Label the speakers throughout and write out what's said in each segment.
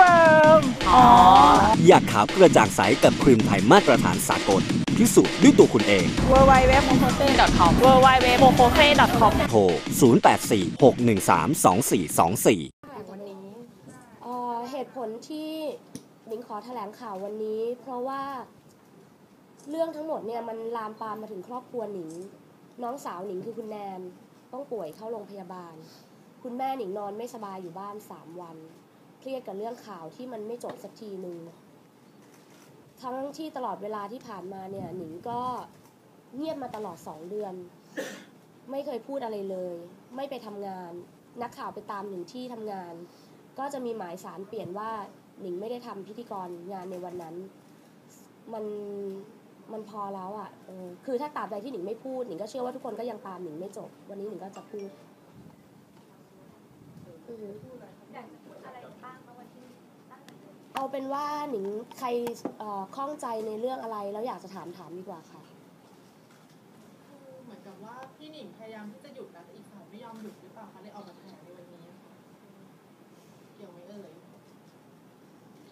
Speaker 1: เฟิร์ม อ๋อ
Speaker 2: อยากขาวกระจ่างใสกับครีมไทยมาตรฐานสากลพิสูจน์ด้วยตัวคุณเอง
Speaker 1: w w w m o k o s e
Speaker 3: com w w w m o k o f e com
Speaker 2: โทร 0846132424
Speaker 4: วันนี้เอ่อเหตุผลที่หนิงขอแถลงข่าววันนี้ เพราะว่าเรื่องทั้งหมดเนี่ยมันลามปามมาถึงครอบครัวหนิง น้องสาวหนิงคือคุณแนนต้องป่วยเข้าโรงพยาบาล คุณแม่หนิงนอนไม่สบายอยู่บ้านสามวัน เครียดกับเรื่องข่าวที่มันไม่จบสักทีหนึ่งทั้งที่ตลอดเวลาที่ผ่านมาเนี่ยหนิงก็เงียบมาตลอดสองเดือน ไม่เคยพูดอะไรเลย ไม่ไปทำงาน นักข่าวไปตามหนิงที่ทำงาน ก็จะมีหมายสารเปลี่ยนว่าหนิงไม่ได้ทำพิธีกรงานในวันนั้น มันมันพอแล้วอะ่ะคือถ้าตาบใดที่หนิงไม่พูดหนิงก็เชื่อว่าทุกคนก็ยังตามหนิงไม่จบ วันนี้หนิงก็จะพูดอือ เอาเป็นว่าหนิงใครเอ่อข้องใจในเรื่องอะไรแล้วอยากจะถามถามดีกว่าค่ะ
Speaker 5: เหมือนกับว่าพี่หนิงพยายามที่จะหยุดนะแต่อีกฝ่ายไม่ยอมหยุดหรือเปล่าคะเลยออกมาแถลงในวันนี้ค่ะเกี่ยวไหมเอ่ย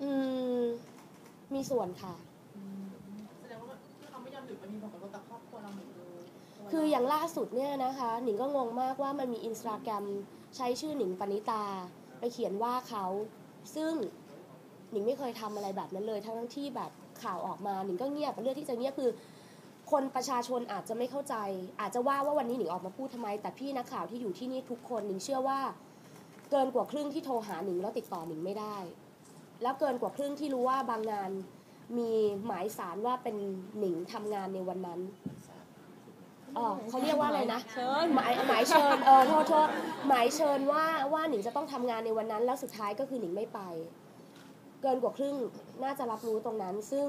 Speaker 4: อืมมีส่วนค่ะ
Speaker 5: อืมแสดงว่าที่เขาไม่ยอมหยุดมันมีผลกระทบต่อครอบครัวเราหมดเลย
Speaker 4: คืออย่างล่าสุดเนี่ยนะคะ หนิงก็งงมากว่ามันมีอินสตาแกรมใช้ชื่อหนิงปณิตา ไปเขียนว่าเขาซึ่ง หนิงไม่เคยทำอะไรแบบนั้นเลยทั้งที่แบบข่าวออกมาหนิงก็เงียบเรื่องที่จะเงียบคือ คนประชาชนอาจจะไม่เข้าใจ อาจจะว่าว่าวันนี้หนิงออกมาพูดทำไม แต่พี่นักข่าวที่อยู่ที่นี่ทุกคนหนิงเชื่อว่า เกินกว่าครึ่งที่โทรหาหนิงแล้วติดต่อหนิงไม่ได้ แล้วเกินกว่าครึ่งที่รู้ว่าบางงานมีหมายสารว่าเป็นหนิงทำงานในวันนั้นเออเขาเรียกว่าอะไรนะหมายหมายเชิญเออโทษโทษหมายเชิญว่าว่าหนิงจะต้องทำงานในวันนั้น แล้วสุดท้ายก็คือหนิงไม่ไป เกินกว่าครึ่งน่าจะรับรู้ตรงนั้น ซึ่ง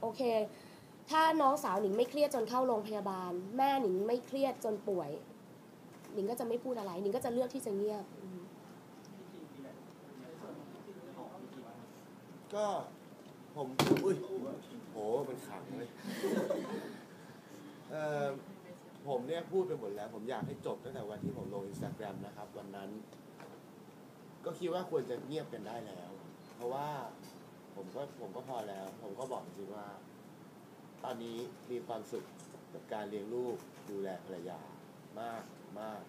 Speaker 4: โอเค ถ้าน้องสาวหนิงไม่เครียดจนเข้าโรงพยาบาล แม่หนิงไม่เครียดจนป่วย หนิงก็จะไม่พูดอะไร หนิงก็จะเลือกที่จะเงียบ
Speaker 6: ก็ผมอุ้ยโหมันขังเลยเอ่อผมเนี่ยพูดไปหมดแล้ว ผมอยากให้จบตั้งแต่วันที่ผมลงอินสตาแกรมนะครับ วันนั้น ก็คิดว่าควรจะเงียบกันได้แล้ว เพราะว่า ผมก็ผมก็พอแล้ว ผมก็บอกจริงว่า ตอนนี้มีความสุขกับการเลี้ยงลูกดูแลภรรยามากมาก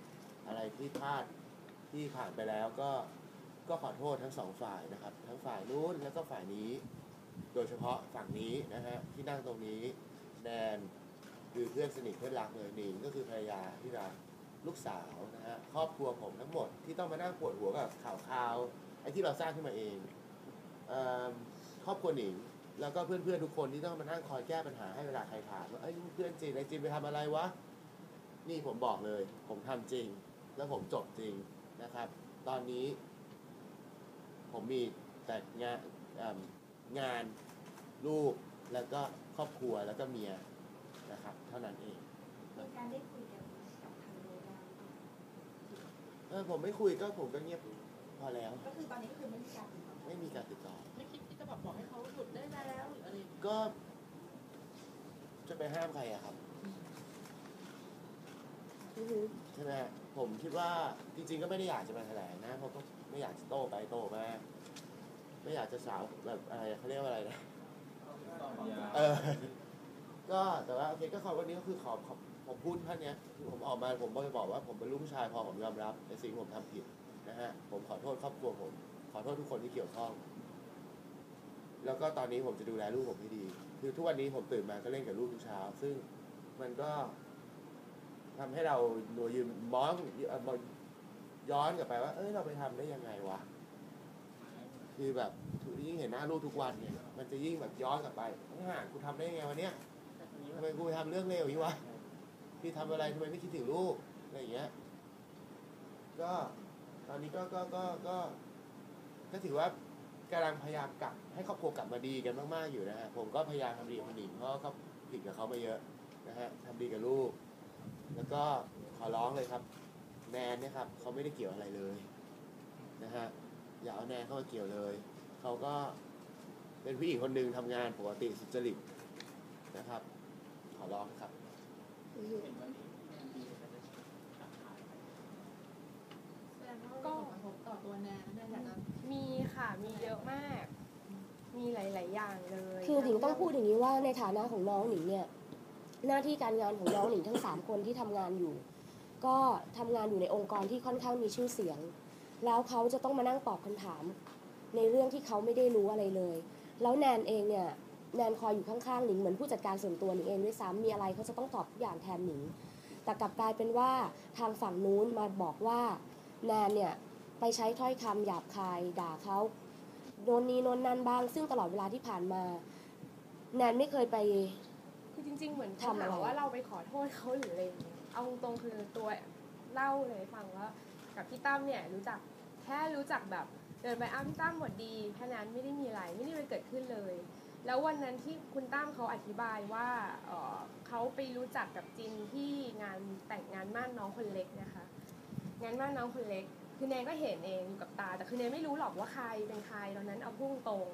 Speaker 6: อะไรที่พลาดที่ผ่านไปแล้วก็ก็ขอโทษทั้งสองฝ่ายนะครับ ทั้งฝ่ายนู้นแล้วก็ฝ่ายนี้ โดยเฉพาะฝั่งนี้นะฮะที่นั่งตรงนี้แนนคือเพื่อนสนิทเพื่อนรักเลยหนิงก็คือภรรยาที่รักลูกสาวนะฮะครอบครัวผมทั้งหมดที่ต้องมานั่งปวดหัวกับข่าวข่าวไอ้ที่เราสร้างขึ้นมาเอง ครอบครัวหนิงแล้วก็เพื่อนๆทุกคนที่ต้องมานั่งคอยแก้ปัญหาให้เวลาใครถามว่าเอ้ยเพื่อนจีนไอ้จีนไปทำอะไรวะนี่ผมบอกเลย ผมทำจริง แล้วผมจบจริงนะครับ ตอนนี้ ผมมีแต่งานเอิ่มงานลูกแล้วก็ครอบครัวแล้วก็เมียนะครับ เท่านั้นเอง
Speaker 7: มีการได้คุยกันกับทางโรงแรม
Speaker 6: เออผมไม่คุยก็ผมก็เงียบ พอแล้ว
Speaker 7: ก็คือตอนนี้ก็คือไม่มีการติดต่อ
Speaker 6: ไม่มีการติดต่อ
Speaker 5: ไม่คิดที่จะแบบบอกให้เขาหยุดได้แล้วหรืออะไรอย่างเงี้ย
Speaker 6: ก็จะไปห้ามใครอะครับ
Speaker 4: อือหือ
Speaker 6: ใช่ไหมฮะผมคิดว่าจริงๆก็ไม่ได้อยากจะมาแถลงนะเพราะก็ไม่อยากจะโต้ไปโต้มาไม่อยากจะสาวแบบอะไรเขาเรียกว่าอะไรนะเออ ก็แต่ว่าโอเคก็ขอวันนี้ก็คือขอขอผมพูดท่านเนี้ยคือผมออกมาผมไปบอกว่าผมเป็นลูกผู้ชายพอผมยอมรับในสิ่งที่ผมทำผิด นะฮะผมขอโทษครอบครัวผม ขอโทษทุกคนที่เกี่ยวข้อง แล้วก็ตอนนี้ผมจะดูแลลูกผมให้ดี คือทุกวันนี้ผมตื่นมาก็เล่นกับลูกทุกเช้า ซึ่งมันก็ทำให้เราหน่วยยืนมองเอ่อมองย้อนกลับไปว่า เอ้ยเราไปทำได้ยังไงวะ คือแบบยิ่งเห็นหน้าลูกทุกวันเนี่ย มันจะยิ่งแบบย้อนกลับไปห่ากูทำได้ยังไงวันเนี้ยทำไมกูไปทำเรื่องเลวอย่างนี้วะพี่ทำอะไรทำไมไม่คิดถึงลูกอะไรอย่างเงี้ย ก็ ตอนนี้ก็ก็ก็ก็ก็ถือว่ากำลังพยายามกลับให้ครอบครัวกลับมาดีกันมากๆอยู่นะฮะผมก็พยายามทำดีกับคนอื่นเพราะเขาผิดกับเขามาเยอะนะฮะทำดีกับลูก แล้วก็ขอร้องเลยครับ แนนเนี่ยครับเขาไม่ได้เกี่ยวอะไรเลยนะฮะอย่าเอาแนนเข้ามาเกี่ยวเลยเขาก็เป็นผู้หญิงคนหนึ่งทำงานปกติสุจริตนะครับ ขอร้องครับ
Speaker 5: ดงว่าก็ผลกระทบต่อตัวแนนแนนอยากจะ
Speaker 1: มีค่ะมีเยอะมาก มีหลาย ๆ อย่างเลย
Speaker 4: คือหนิงต้องพูดอย่างนี้ว่าในฐานะของน้องหนิงเนี่ย หน้าที่การงานของน้องหนิงทั้งสามคนที่ทำงานอยู่ ก็ทำงานอยู่ในองค์กรที่ค่อนข้างมีชื่อเสียง แล้วเขาจะต้องมานั่งตอบคำถาม ในเรื่องที่เขาไม่ได้รู้อะไรเลย แล้วแนนเองเนี่ยแนนคอยอยู่ข้างๆหนิงเหมือนผู้จัดการส่วนตัวหนิงเองด้วยซ้ำมีอะไรเขาจะต้องตอบทุกอย่างแทนหนิง แต่กลับกลายเป็นว่าทางฝั่งนู้นมาบอกว่า แนนเนี่ยไปใช้ถ้อยคำหยาบคายด่าเขาโนนนี้โนนนั่นบ้าง ซึ่งตลอดเวลาที่ผ่านมา แนนไม่เคยไป
Speaker 1: คือจริง ๆ เหมือน
Speaker 4: ทำอะไร
Speaker 1: ถามว่าเราไปขอโทษเขาหรืออะไรเอาตรงคือตัวเล่าเลยฟังว่ากับพี่ตั้มเนี่ยรู้จักแค่รู้จักแบบเดินไปอ้าวพี่ตั้มหวัดดีแค่นั้นไม่ได้มีอะไรไม่ได้ไปเกิดขึ้นเลย แล้ววันนั้นที่คุณตั้มเขาอธิบายว่าเออเขาไปรู้จักกับจินที่งานแต่งงานม่านน้องคนเล็กนะคะ งานว่านน้องคนเล็ก คือแนนก็เห็นเองอยู่กับตา แต่คือแนนไม่รู้หรอกว่าใครเป็นใครตอนนั้นเอาพุ่งตรง